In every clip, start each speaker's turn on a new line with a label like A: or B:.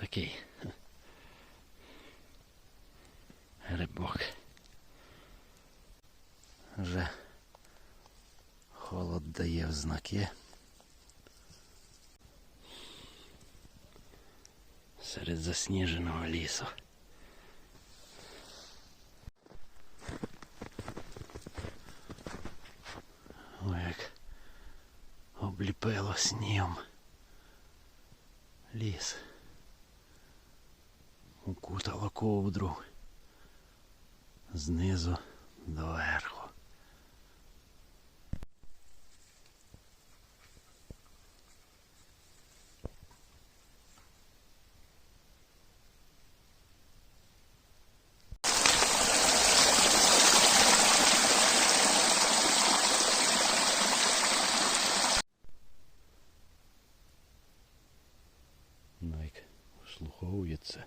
A: такий грибок. Вже холод дає в знаки. Серед засніженого лісу. Ой, як обліпило снігом. Ліс. Укутало ковдру. Знизу до верху. Найк вслуховується.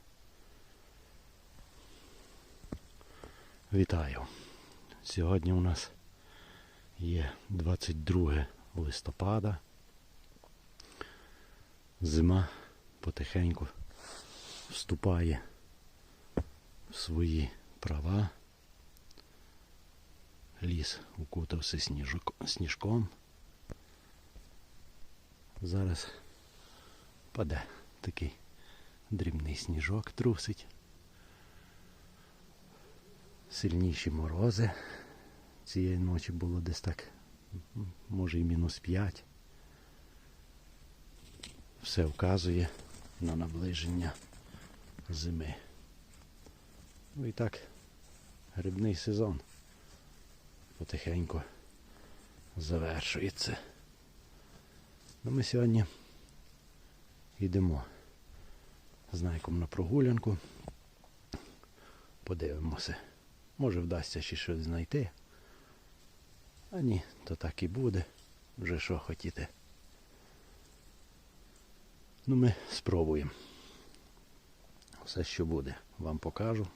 A: Вітаю. Сьогодні у нас є 22 листопада. Зима потихеньку вступає в свої права. Ліс укутався сніжком. Зараз паде такий дрібний сніжок трусить. Сильніші морози. Цієї ночі було десь так, може і мінус 5. Все вказує на наближення зими. Ну і так, грибний сезон потихеньку завершується. Ну ми сьогодні йдемо з Найком на прогулянку. Подивимося. Може вдасться ще щось знайти. А ні, то так і буде. Вже що хотіти. Ну ми спробуємо. Все, що буде, вам покажу.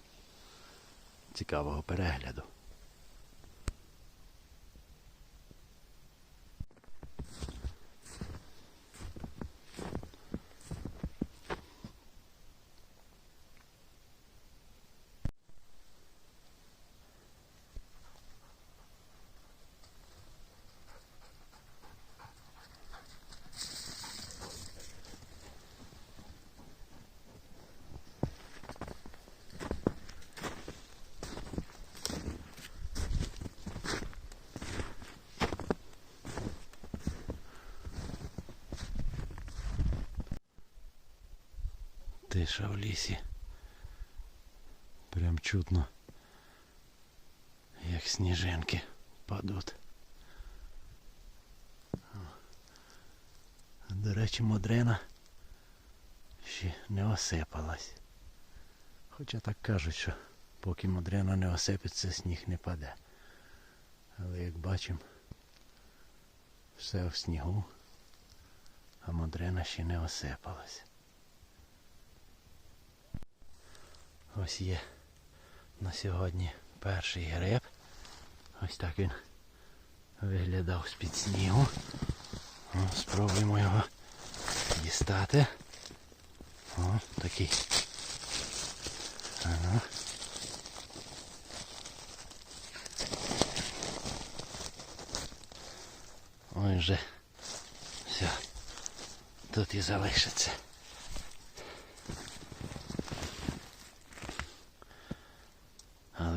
A: Цікавого перегляду. Тиша в лісі. Прям чутно, як сніжинки падуть. До речі, модрина ще не осипалась. Хоча так кажуть, що поки модрина не осипеться, сніг не паде. Але як бачимо, все в снігу, а модрина ще не осипалась. Ось є на сьогодні перший гриб. Ось так він виглядав з-під снігу. О, спробуємо його дістати. О, такий. Ага. Ой вже. Все. Тут і залишиться.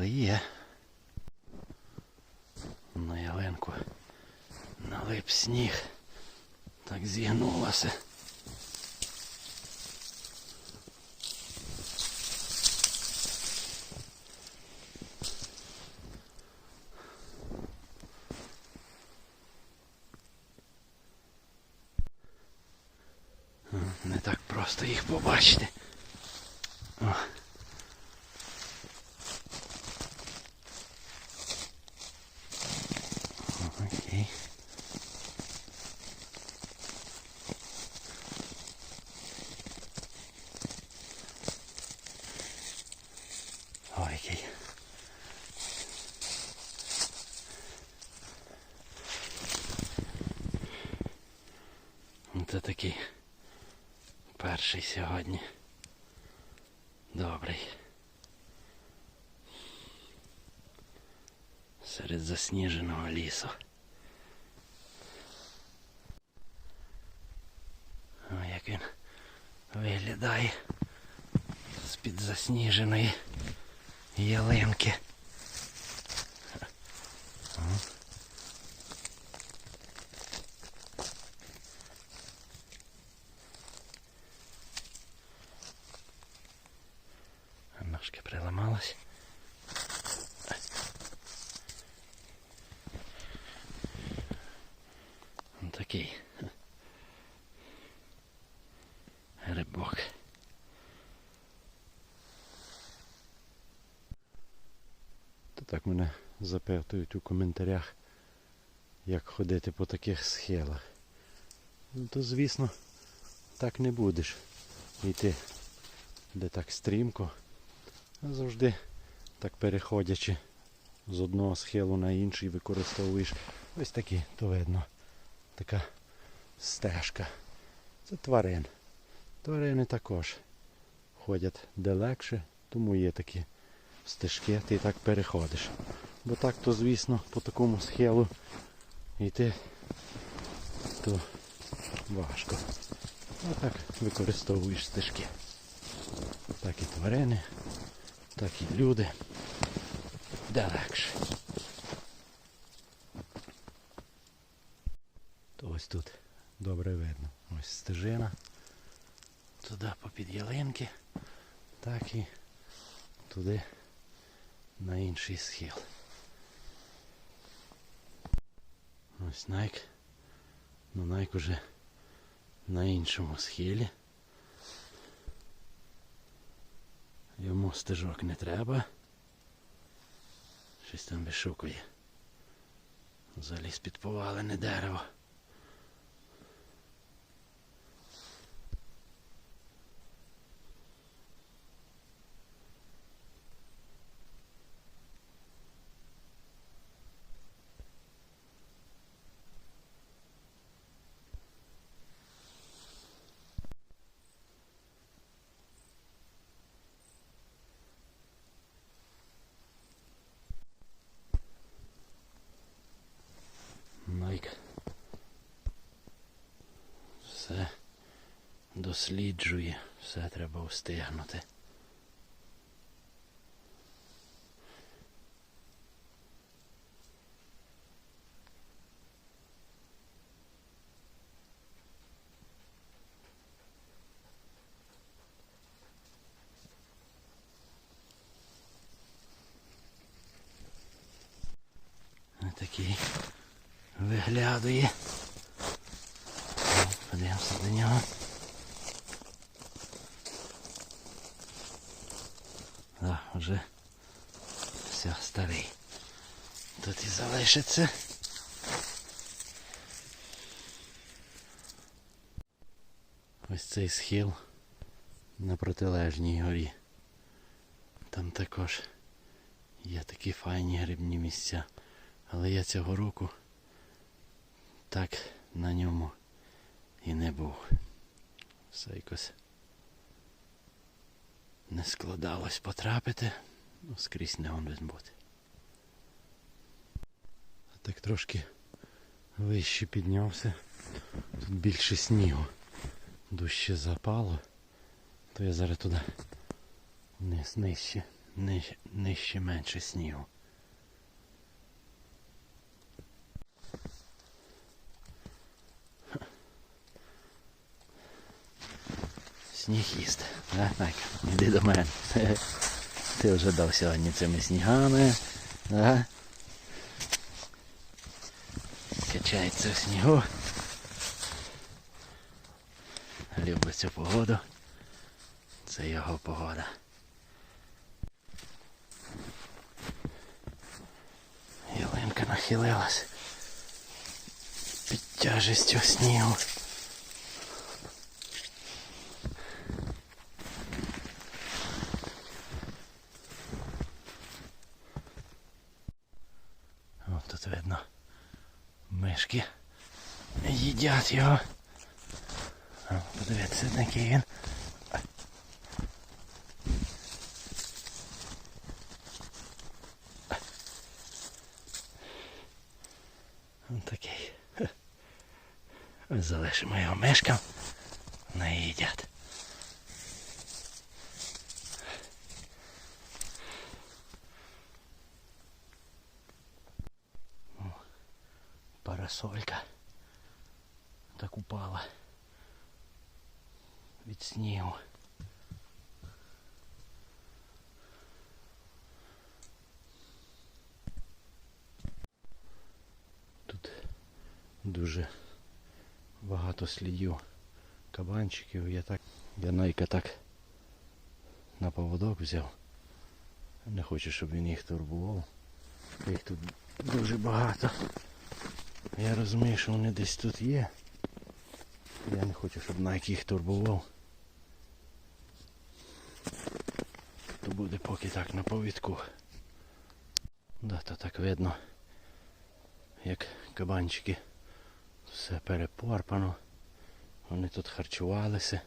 A: Але є. На ялинку налип сніг. Так зігнулося. Не так просто їх побачити. О. Окей. Ой, який. Це такий перший сьогодні Добрий. Серед засніженого лісу. О, як він виглядає з-під засніженої ялинки. Такий грибок. То так мене запитують у коментарях, як ходити по таких схилах. Ну то звісно, так не будеш йти, де так стрімко, а завжди так переходячи з одного схилу на інший, використовуєш ось такі, то видно, така стежка. Це тварин. Тварини також ходять де тому є такі стежки, ти так переходиш. Бо так то, звісно, по такому схилу йти то важко. А так використовуєш стежки. Так і тварини, так і люди. Де. Ось тут добре видно. Ось стежина. Туди попід ялинки, так і туди на інший схил. Ось Найк. Ну Найк уже на іншому схилі. Йому стежок не треба. Щось там вишукує. Заліз під повалене дерево. Найк. Все досліджує, все треба встигнути. Такий виглядує. Подивимося до нього. Да, вже все, старий. Тут і залишиться. Ось цей схил на протилежній горі. Там також є такі файні грибні місця. Але я цього року так на ньому і не був. Все якось не складалось потрапити, ну скрізь не він бути. Так трошки вище піднявся. Тут більше снігу. Дужче запало, то я зараз туди вниз нижче, нижче, нижче менше снігу. Сніг їсти. Так, іди до мене. Ти вже дав сьогодні цими снігами. Да? Качається в снігу. Любить цю погоду. Це його погода. Ялинка нахилилась під тяжестю снігу. качки їдять його. Подивіться, який він. Ось такий. Залишимо його мешкам. Не їдять. Парасолька. Так упала. Від снігу. Тут дуже багато слідів кабанчиків. Я так, я Найка так на поводок взяв. Не хочу, щоб він їх турбував. Їх тут дуже багато. Я розумію, що вони десь тут є. Я не хочу, щоб Найк їх турбував. То буде поки так на повідку. Да, то так видно, як кабанчики все перепорпано. Вони тут харчувалися.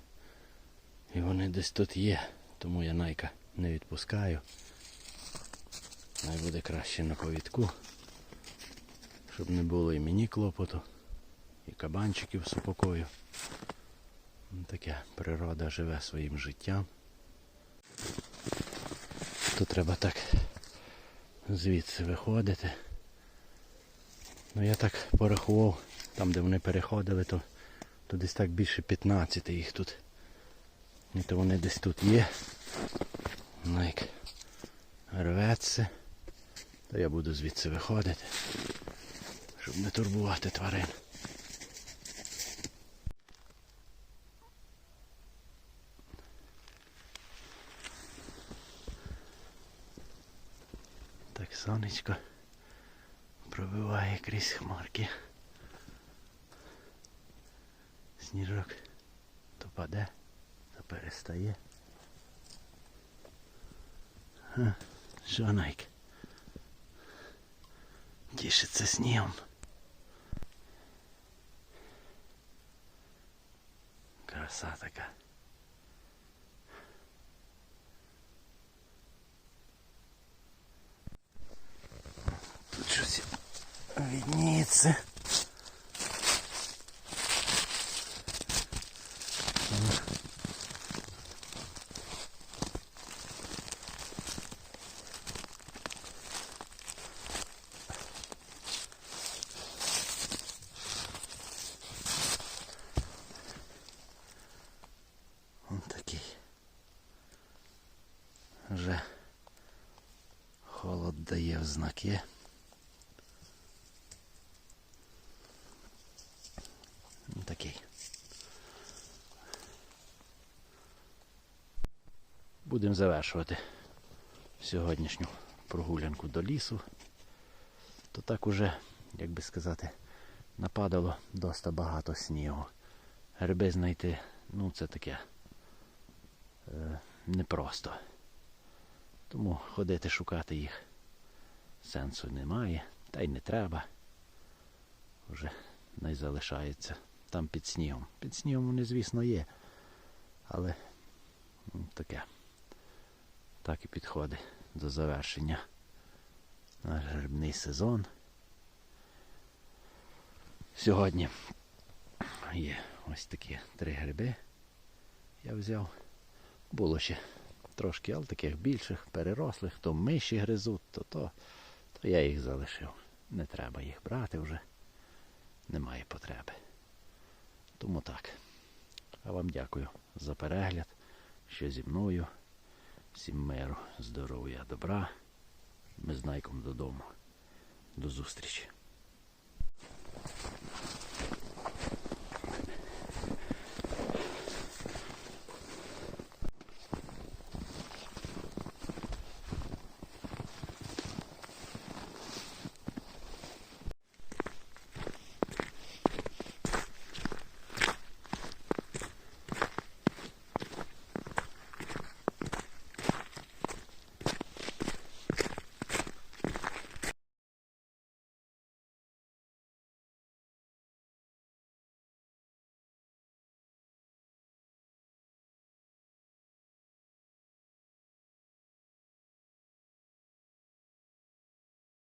A: І вони десь тут є. Тому я найка не відпускаю. Най буде краще на повідку. Щоб не було і мені клопоту, і кабанчиків супокою. Ну, Таке природа живе своїм життям. Тут треба так звідси виходити. Ну я так порахував, там де вони переходили, то, то десь так більше 15 їх тут. І то вони десь тут є. Ну рветься, то я буду звідси виходити, щоб не турбувати тварин. Так сонечко пробиває крізь хмарки. Сніжок то паде, то перестає. Ха, Що Найк? Тішиться снігом. Краса така. Тут щось видніється. В знаки. Ну, Такий. Будемо завершувати сьогоднішню прогулянку до лісу. То так уже, як би сказати, нападало доста багато снігу. Гриби знайти, ну це таке е, непросто. Тому ходити шукати їх сенсу немає, та й не треба. Вже не залишається там під снігом. Під снігом вони, звісно, є. Але таке. Так і підходить до завершення наш грибний сезон. Сьогодні є ось такі три гриби. Я взяв. Було ще трошки, але таких більших, перерослих, то миші гризуть, то то, то я їх залишив. Не треба їх брати вже. Немає потреби. Тому так. А вам дякую за перегляд, що зі мною. Всім миру, здоров'я, добра. Ми з Найком додому. До зустрічі.